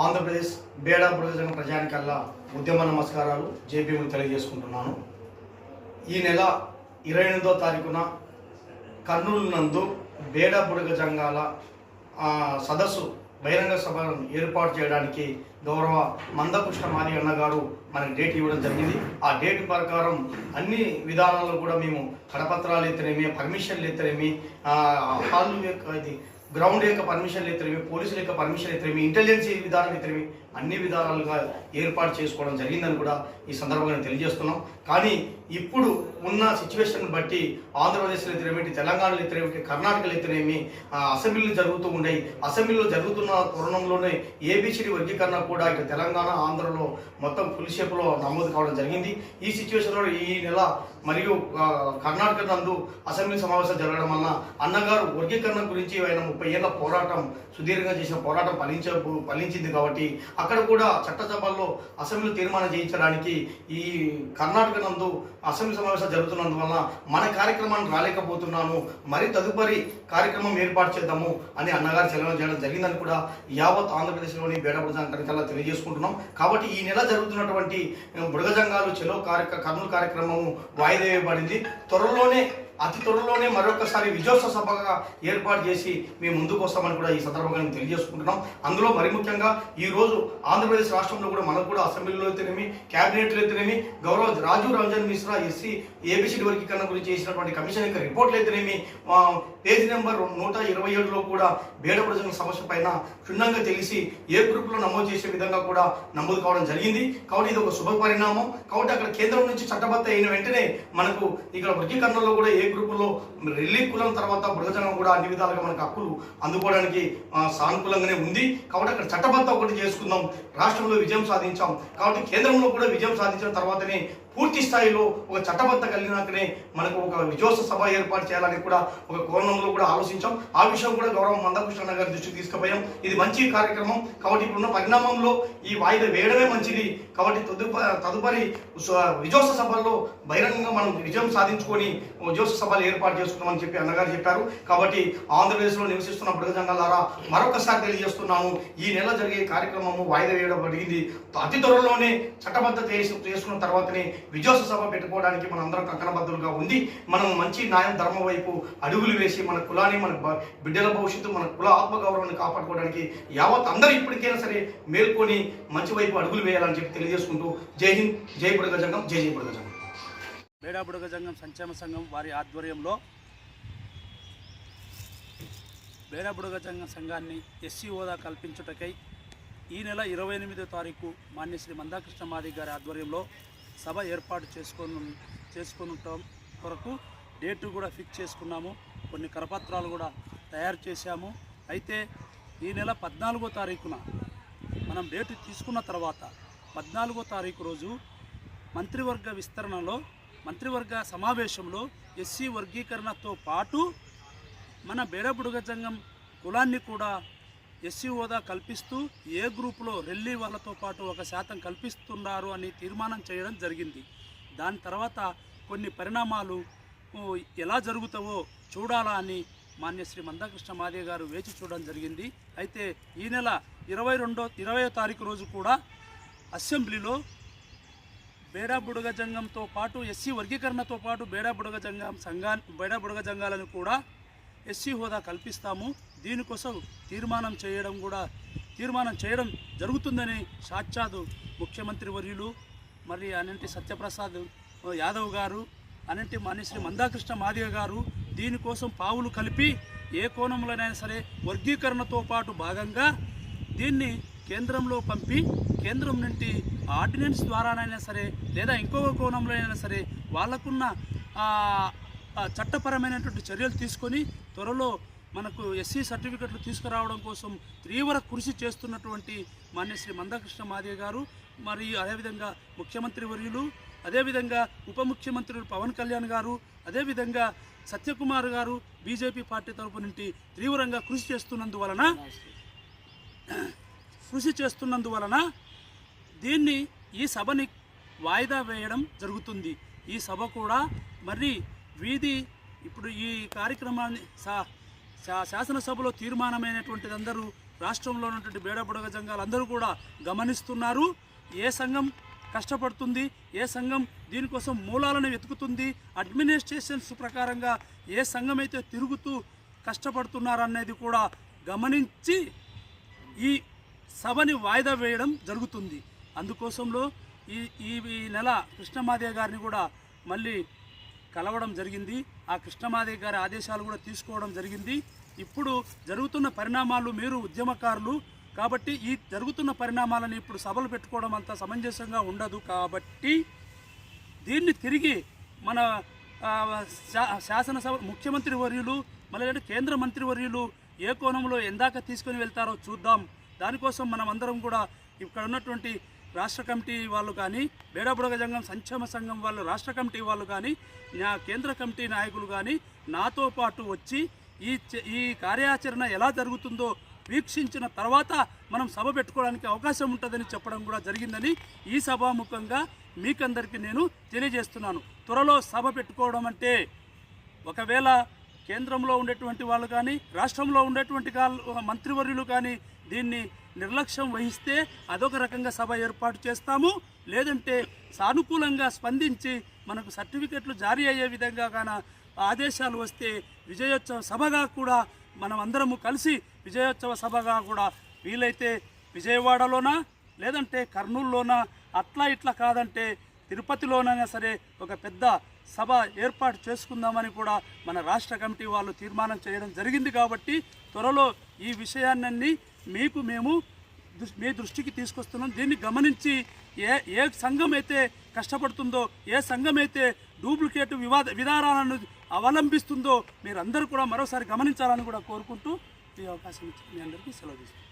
ఆంధ్రప్రదేశ్ బేడా ప్రయోజన ప్రజానికల్లా ఉద్యమ నమస్కారాలు జేపీఎం తెలియజేసుకుంటున్నాను. ఈ నెల ఇరవై ఎనిమిదో తారీఖున కర్నూలు నందు బేడా బుడగ జంగాల సదస్సు బహిరంగ సభను ఏర్పాటు చేయడానికి గౌరవ మందకృష్ణ మారి అన్న గారు మనకి డేట్ ఇవ్వడం జరిగింది. ఆ డేట్ ప్రకారం అన్ని విధానాల్లో కూడా మేము కడపత్రాలు ఎత్తనేమి పర్మిషన్లు ఎత్తనేమి హాల్ యొక్క ఇది గ్రౌండ్ యొక్క పర్మిషన్లు ఎత్తనేమి పోలీసుల యొక్క పర్మిషన్ ఎత్తనేమి ఇంటెలిజెన్స్ విధానం ఎత్తనేమి అన్ని విధానాలుగా ఏర్పాటు చేసుకోవడం జరిగిందని కూడా ఈ సందర్భంగా నేను తెలియజేస్తున్నాం. కానీ ఇప్పుడు ఉన్న సిచ్యువేషన్ బట్టి ఆంధ్రప్రదేశ్లో ఎత్తనేమి తెలంగాణలో ఎత్తనేమి కర్ణాటకలో ఎత్తనేమి అసెంబ్లీలు జరుగుతూ ఉన్నాయి. అసెంబ్లీలో జరుగుతున్న తరుణంలోనే ఏబిసిడి వర్గీకరణ కూడా ఇక్కడ తెలంగాణ ఆంధ్రలో మొత్తం ఫుల్ షేప్లో నమోదు కావడం జరిగింది. ఈ సిచ్యువేషన్లో ఈ నెల మరియు కర్ణాటక నందు అసెంబ్లీ సమావేశాలు జరగడం వలన అన్నగారు వర్గీకరణ గురించి ఆయన ముప్పై ఏళ్ళ పోరాటం సుదీర్ఘంగా చేసిన పోరాటం ఫలించ ఫలించింది కాబట్టి అక్కడ కూడా చట్టసభల్లో అసెంబ్లీ తీర్మానం చేయించడానికి ఈ కర్ణాటక నందు అసెంబ్లీ సమావేశాలు జరుగుతున్నందువలన మన కార్యక్రమాన్ని రాలేకపోతున్నాను మరి తదుపరి కార్యక్రమం ఏర్పాటు చేద్దాము అని అన్నగారు సెలవు చేయడం జరిగిందని కూడా యావత్ ఆంధ్రప్రదేశ్లోని బేడబుడజంగా తెలియజేసుకుంటున్నాం. కాబట్టి ఈ నెల జరుగుతున్నటువంటి బుడగజంగాలు చెలో కార్యక్ర కర్నూలు కార్యక్రమం వాయిదా వేయబడింది. త్వరలోనే అతి త్వరలోనే మరొకసారి విజయోత్సవ సభగా ఏర్పాటు చేసి మేము ముందుకు వస్తామని కూడా ఈ సందర్భంగా మేము తెలియజేసుకుంటున్నాం. అందులో మరి ముఖ్యంగా ఈరోజు ఆంధ్రప్రదేశ్ రాష్ట్రంలో కూడా మనకు కూడా అసెంబ్లీలో అయితేనేమి క్యాబినెట్లో అయితేనేమి గౌరవ రాజీవ్ రంజన్ మిశ్రా ఎస్సీ ఏబిసిడి వర్గీకరణ గురించి చేసినటువంటి కమిషన్ యొక్క రిపోర్ట్లు అయితేనేమి పేజ్ నెంబర్ నూట ఇరవై ఏడులో కూడా బేడ ప్రజల సమస్య పైన క్షుణ్ణంగా తెలిసి ఏ గ్రూప్లో నమోదు చేసే విధంగా కూడా నమోదు కావడం జరిగింది. కాబట్టి ఇది ఒక శుభ పరిణామం. కాబట్టి అక్కడ కేంద్రం నుంచి చట్టబద్ధ అయిన వెంటనే మనకు ఇక్కడ వర్గీకరణలో కూడా ఏ గ్రూపులో రిలీఫ్ కులం తర్వాత మృగజనం కూడా అన్ని విధాలుగా మనకు హక్కులు అందుకోవడానికి సానుకూలంగానే ఉంది. కాబట్టి అక్కడ చట్టబద్ధ ఒకటి చేసుకుందాం. రాష్ట్రంలో విజయం సాధించాం. కాబట్టి కేంద్రంలో కూడా విజయం సాధించిన తర్వాతనే పూర్తి స్థాయిలో ఒక చట్టబద్ధ కలిగినాకనే మనకు ఒక విజయోత్సవ సభ ఏర్పాటు చేయాలని కూడా ఒక కోణంలో కూడా ఆలోచించాం. ఆ విషయం కూడా గౌరవ మందకృష్ణ గారి దృష్టికి తీసుకుపోయాం. ఇది మంచి కార్యక్రమం. కాబట్టి ఇప్పుడున్న పరిణామంలో ఈ వాయిదా వేయడమే మంచిది. కాబట్టి తదుప తదుపరి స- విజయోత్సవ సభల్లో బహిరంగంగా మనం విజయం సాధించుకొని విజయోత్సవ సభలు ఏర్పాటు చేసుకున్నామని చెప్పి అన్నగారు చెప్పారు. కాబట్టి ఆంధ్రప్రదేశ్లో నివసిస్తున్న బృగజంగాలారా మరొకసారి తెలియజేస్తున్నాము. ఈ నెల జరిగే కార్యక్రమము వాయిదా వేయడం జరిగింది. అతి త్వరలోనే చట్టబద్ధ చేసుకున్న తర్వాతనే విజయోత్సవ సభ పెట్టుకోవడానికి మనందరం కంకణబద్ధులుగా ఉంది మనం మంచి న్యాయం ధర్మం వైపు అడుగులు వేసి మన కులాన్ని మన బిడ్డల భవిష్యత్తు మన కుల ఆత్మగౌరవాన్ని కాపాడుకోవడానికి యావత్ అందరూ ఇప్పటికైనా సరే మేల్కొని మంచి వైపు అడుగులు వేయాలని చెప్పి తెలియజేసుకుంటూ జై హింద్ జై బుడగజంగం జై జై బుడగజంగం బేడాబుడగ జంగం సంక్షేమ సంఘం వారి ఆధ్వర్యంలో బేడాబుడగ జంగం సంఘాన్ని ఎస్సీ హోదా కల్పించుటకై ఈ నెల ఇరవై ఎనిమిదో తారీఖు మాన్య శ్రీ మందాకృష్ణ మాది గారి ఆధ్వర్యంలో సభ ఏర్పాటు చేసుకొని చేసుకుంటాం కొరకు డేటు కూడా ఫిక్స్ చేసుకున్నాము. కొన్ని కరపత్రాలు కూడా తయారు చేశాము. అయితే ఈ నెల పద్నాలుగో తారీఖున మనం డేటు తీసుకున్న తర్వాత పద్నాలుగో తారీఖు రోజు మంత్రివర్గ విస్తరణలో మంత్రివర్గ సమావేశంలో ఎస్సీ వర్గీకరణతో పాటు మన బేడబుడుగ జంగం కులాన్ని కూడా ఎస్సీ హోదా కల్పిస్తూ ఏ గ్రూపులో రెల్లీ వాళ్ళతో పాటు ఒక శాతం కల్పిస్తున్నారు అని తీర్మానం చేయడం జరిగింది. దాని తర్వాత కొన్ని పరిణామాలు ఎలా జరుగుతావో చూడాలా అని మాన్య శ్రీ మందాకృష్ణ మాదే గారు వేచి చూడడం జరిగింది. అయితే ఈ నెల ఇరవై రెండో ఇరవయో తారీఖు రోజు కూడా అసెంబ్లీలో బేడాబుడగ జంగంతో పాటు ఎస్సీ వర్గీకరణతో పాటు బేడాబుడగ జంగం సంఘా బేడాబుడగ జంగాలను కూడా ఎస్సీ హోదా కల్పిస్తాము దీనికోసం తీర్మానం చేయడం కూడా తీర్మానం చేయడం జరుగుతుందని సాక్షాత్ ముఖ్యమంత్రి వర్యులు మరి అనంటి సత్యప్రసాద్ యాదవ్ గారు అనంటి మాన్యశ్రీ మందాకృష్ణ మాదిగ గారు దీనికోసం పావులు కలిపి ఏ కోణంలోనైనా సరే వర్గీకరణతో పాటు భాగంగా దీన్ని కేంద్రంలో పంపి కేంద్రం నుండి ఆర్డినెన్స్ ద్వారానైనా సరే లేదా ఇంకొక కోణంలో అయినా సరే వాళ్ళకున్న చట్టపరమైనటువంటి చర్యలు తీసుకొని త్వరలో మనకు ఎస్సీ సర్టిఫికెట్లు తీసుకురావడం కోసం తీవ్ర కృషి చేస్తున్నటువంటి మాన్య శ్రీ మందకృష్ణ మాదే గారు మరి అదేవిధంగా ముఖ్యమంత్రి వర్యులు అదేవిధంగా ఉప ముఖ్యమంత్రులు పవన్ కళ్యాణ్ గారు అదేవిధంగా సత్యకుమార్ గారు బీజేపీ పార్టీ తరపు నుండి తీవ్రంగా కృషి చేస్తున్నందువలన కృషి చేస్తున్నందువలన దీన్ని ఈ సభని వాయిదా వేయడం జరుగుతుంది. ఈ సభ కూడా మరి వీధి ఇప్పుడు ఈ కార్యక్రమాన్ని శా శా- శాసనసభలో తీర్మానమైనటువంటిది అందరూ రాష్ట్రంలో ఉన్నటువంటి బేడబుడగ సంఘాలు అందరూ కూడా గమనిస్తున్నారు. ఏ సంఘం కష్టపడుతుంది ఏ సంఘం దీనికోసం మూలాలను వెతుకుతుంది అడ్మినిస్ట్రేషన్స్ ప్రకారంగా ఏ సంఘం అయితే తిరుగుతూ కష్టపడుతున్నారనేది కూడా గమనించి ఈ సభని వాయిదా వేయడం జరుగుతుంది. అందుకోసంలో ఈ ఈ ఈ నెల కృష్ణమాదేవి గారిని కూడా మళ్ళీ కలవడం జరిగింది. ఆ కృష్ణమాదేవి గారి ఆదేశాలు కూడా తీసుకోవడం జరిగింది. ఇప్పుడు జరుగుతున్న పరిణామాలు మీరు ఉద్యమకారులు కాబట్టి ఈ జరుగుతున్న పరిణామాలను ఇప్పుడు సభలు పెట్టుకోవడం అంత సమంజసంగా ఉండదు కాబట్టి దీన్ని తిరిగి మన శా- శాసనసభ ముఖ్యమంత్రి వర్యులు మళ్ళీ కేంద్ర మంత్రి వర్యులు ఏ కోణంలో ఎందాక తీసుకొని వెళ్తారో చూద్దాం. దానికోసం మనం అందరం కూడా ఇక్కడ ఉన్నటువంటి రాష్ట్ర కమిటీ వాళ్ళు కానీ బేడబుడగ సంఘం సంక్షేమ సంఘం వాళ్ళు రాష్ట్ర కమిటీ వాళ్ళు కానీ నా కేంద్ర కమిటీ నాయకులు కానీ నాతో పాటు వచ్చి ఈ ఈ కార్యాచరణ ఎలా జరుగుతుందో వీక్షించిన తర్వాత మనం సభ పెట్టుకోవడానికి అవకాశం ఉంటుందని చెప్పడం కూడా జరిగిందని ఈ సభాముఖంగా మీకందరికీ నేను తెలియజేస్తున్నాను. త్వరలో సభ పెట్టుకోవడం అంటే ఒకవేళ కేంద్రంలో ఉండేటువంటి వాళ్ళు కానీ రాష్ట్రంలో ఉండేటువంటి మంత్రివర్యులు కానీ దీన్ని నిర్లక్ష్యం వహిస్తే అదొక రకంగా సభ ఏర్పాటు చేస్తాము. లేదంటే సానుకూలంగా స్పందించి మనకు సర్టిఫికెట్లు జారీ అయ్యే విధంగా గాన ఆదేశాలు వస్తే విజయోత్సవ సభగా కూడా మనం అందరము కలిసి విజయోత్సవ సభగా కూడా వీలైతే విజయవాడలోనా లేదంటే కర్నూలులోనా అట్లా ఇట్లా కాదంటే తిరుపతిలోనైనా సరే ఒక పెద్ద సభ ఏర్పాటు చేసుకుందామని కూడా మన రాష్ట్ర కమిటీ వాళ్ళు తీర్మానం చేయడం జరిగింది కాబట్టి త్వరలో ఈ విషయాన్ని మీకు మేము మీ దృష్టికి తీసుకొస్తున్నాం. దీన్ని గమనించి ఏ ఏ సంఘం అయితే కష్టపడుతుందో ఏ సంఘం అయితే డూప్లికేట్ వివాద విధానాలను అవలంబిస్తుందో మీరందరూ కూడా మరోసారి గమనించాలని కూడా కోరుకుంటూ ఈ అవకాశం ఇచ్చి మీ అందరికీ సెలవు తీసుకుంటాం